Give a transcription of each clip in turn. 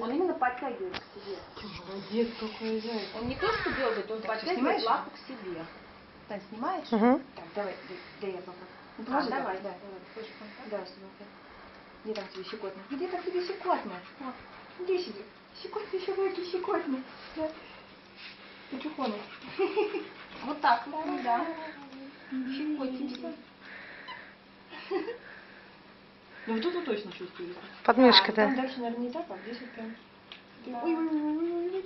Он именно подтягивает к себе. Молодец, какой заяц. Он не то что дергает, он подтягивает снимаешь? лапу к себе. Тань, снимаешь? Угу. Так, давай, дай, дай я попробую. Ну, А, давай, так. да, давай. Хочешь контакт? Да, чтобы так. Где там тебе щекотно? Где там тебе щекотно? Вот. Где себе? Щекотно, щекотно, щекотно. Да. Ты чухонок. Вот так, вот, да. Щекотненько. Ну вот тут вот точно чувствуется. Подмышка, А, да. Там дальше, наверное, не так, а здесь вот прям. Да. Ой, ой, ой, ой, ой, ой,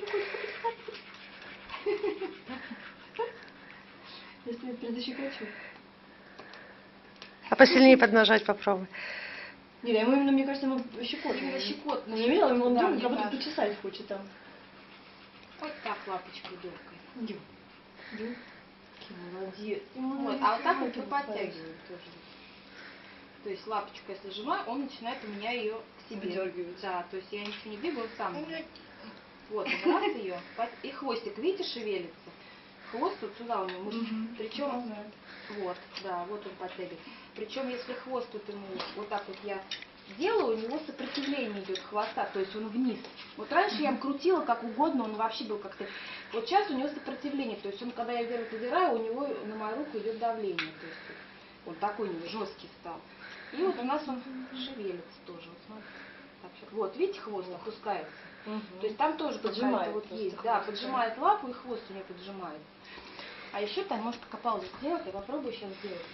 Я тебя предзащекочу. А посильнее поднажать попробуй. Не, да, ему именно, мне кажется, ему щекотно. Именно щекотно. Ну, видела, ему он мне как будто почесать хочет там. Вот так лапочку дергай. Дю. Дю. Какой Молодец. Вот, а вот так вот подтягиваем тоже. То есть лапочку если сжимаю, он начинает у меня ее к себе. Выдергивать. Да, то есть я ничего не двигаю, он сам. Вот, он раз ее, и хвостик, видите, шевелится. Хвост вот сюда у него мышцы. Причем, вот, да, вот он подтягивает. Причем, если хвост тут ему вот так вот я делаю, у него сопротивление идет хвоста, то есть он вниз. Вот раньше я им крутила как угодно, он вообще был как-то... Вот сейчас у него сопротивление, то есть он, когда я вверх задираю, у него на мою руку идет давление. То есть него жесткий стал. И вот у нас он шевелится тоже. Вот, смотрите. Вот видите, хвост опускается. Мгм. То есть там тоже Поджимает вот есть. Да, поджимает лапу и хвост у нее поджимает. А еще там может пока паузу сделать, я попробую сейчас сделать.